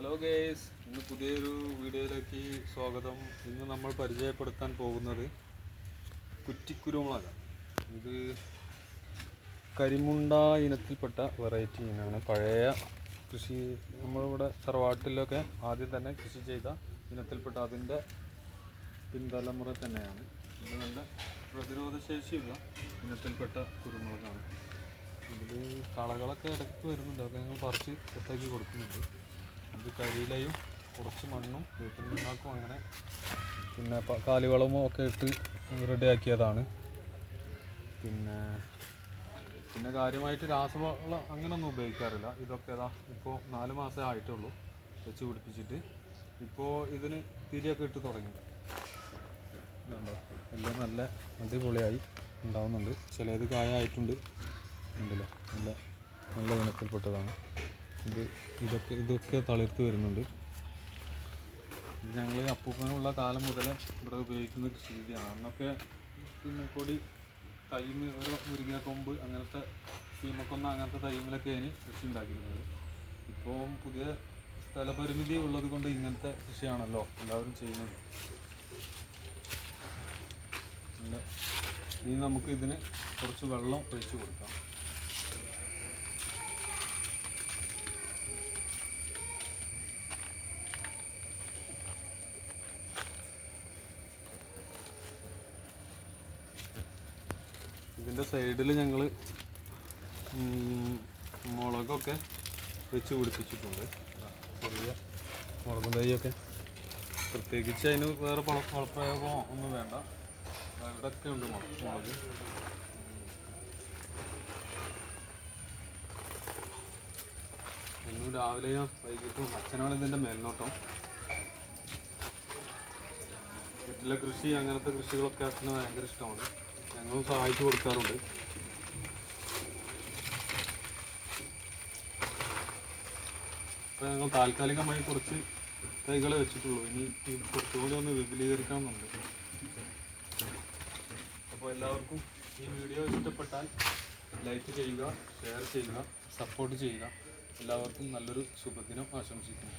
Hello guys ഇന്ന് പുതിയൊരു വീഡിയോയിലേക്ക് സ്വാഗതം. ഇന്ന് നമ്മൾ പരിചയപ്പെടുത്താൻ പോകുന്നത് കുറ്റിക്കുരുമുളക് ഇത് കരിമുണ്ട ഇനത്തിൽപ്പെട്ട വെറൈറ്റി ഇനമാണ് പഴയ കൃഷി നമ്മളിവിടെ തറവാട്ടിലൊക്കെ ആദ്യം തന്നെ കൃഷി ചെയ്ത ഇനത്തിൽപ്പെട്ട അതിന്റെ പിൻതലമുറ തന്നെയാണ്. ഇത് നല്ല പ്രതിരോധശേഷിയുള്ള ഇനത്തിൽപ്പെട്ട കുരുമുളകാണ്. ഇതിൽ കളകളൊക്കെ ഇടയ്ക്ക് വരുന്നുണ്ട്. അതൊക്കെ ഞങ്ങൾ പറിച്ച് സെറ്റാക്കി കൊടുക്കുന്നുണ്ട്. ഇത് കരിയിലയും കുറച്ച് മണ്ണും വീട്ടിൽ നിന്നാക്കും അങ്ങനെ. പിന്നെ കാലിവളമോ ഒക്കെ ഇട്ട് റെഡിയാക്കിയതാണ്. പിന്നെ പിന്നെ കാര്യമായിട്ട് രാസവളം അങ്ങനൊന്നും ഉപയോഗിക്കാറില്ല. ഇതൊക്കെ ഇതാ ഇപ്പോൾ നാല് മാസമേ ആയിട്ടുള്ളൂ വെച്ച് പിടിപ്പിച്ചിട്ട്. ഇപ്പോൾ ഇതിന് തിരിയൊക്കെ ഇട്ട് തുടങ്ങി? എല്ലാം നല്ല അടിപൊളിയായി ഉണ്ടാവുന്നുണ്ട്. ചിലത് കായ ആയിട്ടുണ്ട് ഉണ്ടല്ലോ? നല്ല നല്ല ഇനത്തിൽപ്പെട്ടതാണ്. ഇത് ഇതൊക്കെ ഇതൊക്കെ തളിർത്ത് വരുന്നുണ്ട്. ഞങ്ങൾ അപ്പൂപ്പനുള്ള കാലം മുതൽ ഇവിടെ ഉപയോഗിക്കുന്ന കൃഷി രീതിയാണ് അന്നൊക്കെ പിന്നെ കൊടി തൈമ് ഓരോ മുരിങ്ങ കൊമ്പ് അങ്ങനത്തെ ചീമക്കൊന്ന അങ്ങനത്തെ തൈമിലൊക്കെ അതിന് കൃഷി ഉണ്ടാക്കിയിരുന്നത്. ഇപ്പോൾ പുതിയ സ്ഥലപരിമിതി ഉള്ളത് കൊണ്ട് ഇങ്ങനത്തെ കൃഷിയാണല്ലോ എല്ലാവരും ചെയ്യുന്നത്. ഇനി നമുക്ക് ഇതിന് കുറച്ച് വെള്ളം ഒഴിച്ചു കൊടുക്കാം. ഇതിന്റെ സൈഡിൽ ഞങ്ങൾ മുളകൊക്കെ വെച്ച് പിടിപ്പിച്ചിട്ടുണ്ട്. ചെറിയ മുളകും തൈയൊക്കെ. പ്രത്യേകിച്ച് അതിന് വേറെ പള പളപ്രയോഗമോ ഒന്നും വേണ്ട. അവിടെയൊക്കെ ഉണ്ട് മുളക് മുളക്. ഇന്നും രാവിലെയും വൈകിട്ടും അച്ഛനാണ് ഇതിന്റെ മേൽനോട്ടം. വീട്ടിലെ കൃഷി അങ്ങനത്തെ കൃഷികളൊക്കെ അച്ഛന് ഭയങ്കര ഇഷ്ടമാണ്. ഞങ്ങളും സഹായിച്ചു കൊടുക്കാറുണ്ട്. ഇപ്പം ഞങ്ങൾ താൽക്കാലികമായി കുറച്ച് തൈകളെ വെച്ചിട്ടുള്ളൂ. ഇനി കുറച്ചുകൂടി ഒന്ന് വിപുലീകരിക്കാമെന്നുണ്ട്. അപ്പോൾ എല്ലാവർക്കും ഈ വീഡിയോ ഇഷ്ടപ്പെട്ടാൽ ലൈക്ക് ചെയ്യുക ഷെയർ ചെയ്യുക സപ്പോർട്ട് ചെയ്യുക. എല്ലാവർക്കും നല്ലൊരു ശുഭദിനം ആശംസിക്കുന്നു.